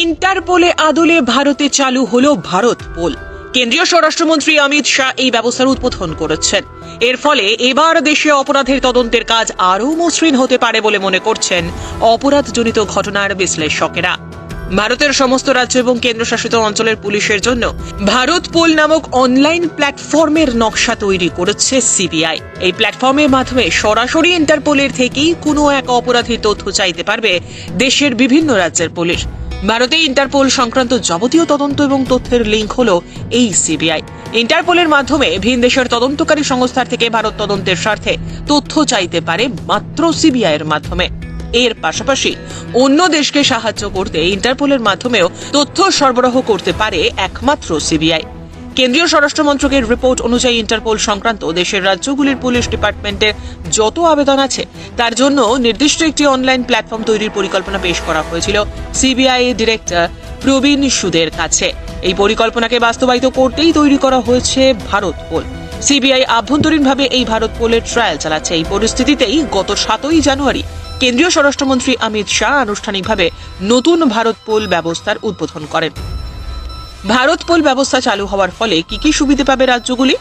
ইন্টারপোলে আদলে ভারতে চালু হল ভারত পোল। কেন্দ্রীয় স্বরাষ্ট্রমন্ত্রী অমিত শাহ এই ব্যবস্থার উদ্বোধন করেছেন। এর ফলে এবার দেশে অপরাধের তদন্তের কাজ আরও মসৃণ হতে পারে বলে মনে করছেন অপরাধজনিত ঘটনার বিশ্লেষকেরা। ভারতের সমস্ত রাজ্য এবং কেন্দ্রশাসিত অঞ্চলের পুলিশের জন্য ভারত পোল নামক অনলাইন প্ল্যাটফর্মের নকশা তৈরি করেছে সিবিআই। এই প্ল্যাটফর্মের মাধ্যমে সরাসরি ইন্টারপোলের থেকেই কোনো এক অপরাধীর তথ্য চাইতে পারবে দেশের বিভিন্ন রাজ্যের পুলিশ। ভারতে ইন্টারপোল সংক্রান্ত যাবতীয় তদন্ত এবং তথ্যের লিঙ্ক হল এই সিবিআই। ইন্টারপোলের মাধ্যমে ভিন দেশের তদন্তকারী সংস্থার থেকে ভারত তদন্তের স্বার্থে তথ্য চাইতে পারে মাত্র সিবিআই এর মাধ্যমে। এর পাশাপাশি অন্য দেশকে সাহায্য করতে ইন্টারপোলের মাধ্যমেও তথ্য সরবরাহ করতে পারে একমাত্র সিবিআই। কেন্দ্রীয় স্বরাষ্ট্র মন্ত্রকের রিপোর্ট অনুযায়ী ইন্টারপোল সংক্রান্ত দেশের রাজ্যগুলির পুলিশ ডিপার্টমেন্টের যত আবেদন আছে, তার জন্য নির্দিষ্ট একটি অনলাইন প্ল্যাটফর্ম তৈরির পরিকল্পনা পেশ করা হয়েছিল সিবিআই ডিরেক্টর প্রবীণ সুদের কাছে। এই পরিকল্পনাকে বাস্তবায়িত করতেই তৈরি করা হয়েছে ভারত পোল সিবিআই আভ্যন্তরীণভাবে এই ভারত পোলের ট্রায়াল চালাচ্ছে। এই পরিস্থিতিতেই গত সাতই জানুয়ারি কেন্দ্রীয় স্বরাষ্ট্রমন্ত্রী অমিত শাহ আনুষ্ঠানিকভাবে নতুন ভারত পোল ব্যবস্থার উদ্বোধন করেন। ভারত পোল ব্যবস্থা চালু হওয়ার ফলে কি কি সুবিধে পাবে রাজ্যগুলি?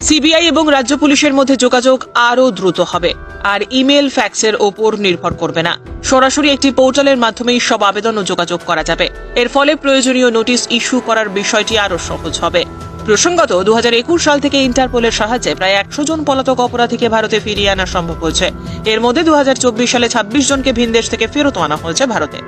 সিবিআই এবং রাজ্য পুলিশের মধ্যে যোগাযোগ আরও দ্রুত হবে। আর ইমেল ফ্যাক্সের ওপর নির্ভর করবে না। সরাসরি একটি পোর্টালের মাধ্যমেই সব আবেদন ও যোগাযোগ করা যাবে। এর ফলে প্রয়োজনীয় নোটিশ ইস্যু করার বিষয়টি আরও সহজ হবে। প্রসঙ্গত দু হাজার একুশ সাল থেকে ইন্টারপোলের সাহায্যে প্রায় একশো জন পলাতক অপরাধীকে ভারতে ফিরিয়ে আনা সম্ভব হয়েছে। এর মধ্যে দু হাজার চব্বিশ সালে ছাব্বিশ জনকে ভিন দেশ থেকে ফেরত আনা হয়েছে ভারতে।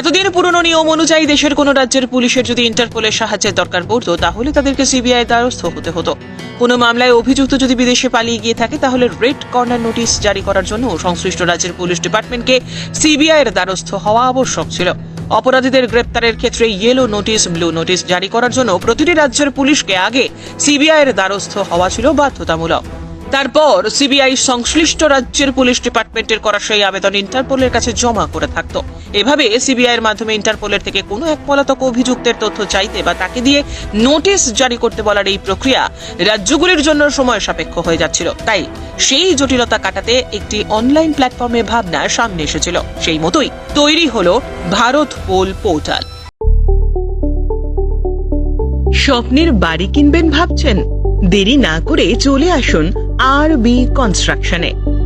এতদিন পুরনো নিয়ম অনুযায়ী দেশের কোনো রাজ্যের পুলিশের যদি ইন্টারপোলের সাহায্যের দরকার পড়তো, তাহলে তাদেরকে সিবিআই দ্বারস্থ হতে হতো। কোনো মামলায় অভিযুক্ত যদি বিদেশে পালিয়ে গিয়ে থাকে, তাহলে রেড কর্নার নোটিশ জারি করার জন্য সংশ্লিষ্ট রাজ্যের পুলিশ ডিপার্টমেন্টকে সিবিআই এর দ্বারস্থ হওয়া আবশ্যক ছিল। অপরাধীদের গ্রেপ্তারের ক্ষেত্রে ইয়েলো নোটিশ ব্লু নোটিশ জারি করার জন্য প্রতিটি রাজ্যের পুলিশকে আগে সিবিআই এর দ্বারস্থ হওয়া ছিল বাধ্যতামূলক। তারপর সিবিআই সংশ্লিষ্ট রাজ্যের পুলিশ ডিপার্টমেন্টের করা সেই আবেদন ইন্টারপোলের কাছে জমা করে থাকত। এভাবে সিবিআই এর মাধ্যমে ইন্টারপোলের থেকে কোনো এক পলাতক অভিযুক্তের তথ্য চাইতে বা তাকে দিয়ে নোটিশ জারি করতে বলার এই প্রক্রিয়া রাজ্যগুলির জন্য সময় সাপেক্ষ হয়ে যাচ্ছিল। তাই সেই জটিলতা কাটাতে একটি অনলাইন প্ল্যাটফর্মে ভাবনা সামনে এসেছিল। সেই মতোই তৈরি হলো ভারত পোল পোর্টাল। স্বপ্নের বাড়ি কিনবেন ভাবছেন? দেরি না করে চলে আসুন আর বি কনস্ট্রাকশনে।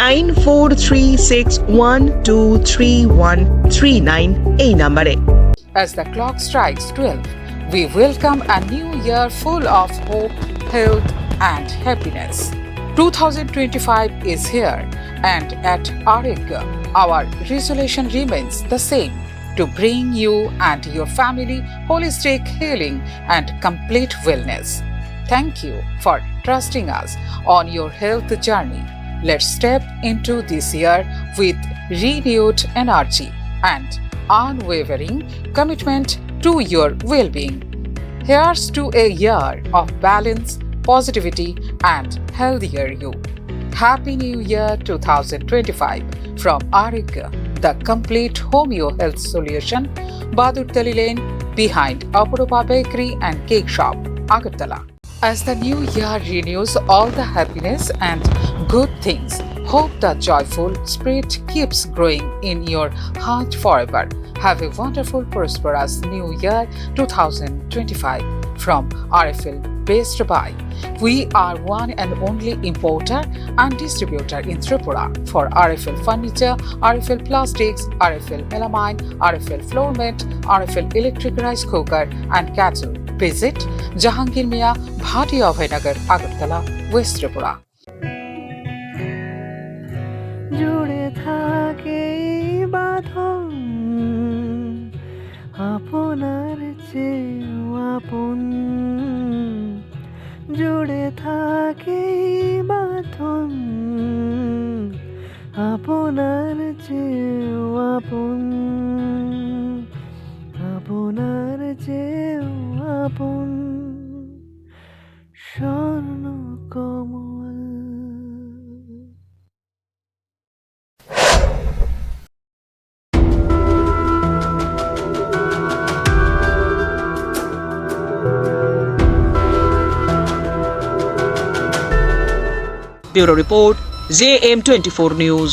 Nine four three six one two three one three nine এই নাম্বারে As the clock strikes 12, we welcome a new year full of hope, health, and happiness. 2025 is here, and at Arigya, our resolution remains the same to bring you and your family holistic healing and complete wellness. Thank you for trusting us on your health journey. Let's step into this year with renewed energy and unwavering commitment to your well being. Here's to a year of balance, positivity, and healthier you. Happy New Year 2025 from Arika, the complete homeo health solution, Badur Tali Lane, behind Apuropa Bakery and Cake Shop, Agartala. As the new year renews all the happiness and good things, hope the joyful spirit keeps growing in your heart forever. Have a wonderful, prosperous new year 2025 from RFL based by. We are one and only importer and distributor in Tripura for RFL furniture, RFL plastics, RFL melamine, RFL floor mat, RFL electric rice cooker, and cattle. Visit Jahangir Mia, Bhati Abhaynagar, Agartala, West Tripura. জুড়ে থাকে বাঁধন আপনার চেয়েও আপন জুড়ে থাকে বাঁধন আপনার চেয়েও আপন আপনার চেয়েও আপন Swarna Kamal bureau report J M twenty four news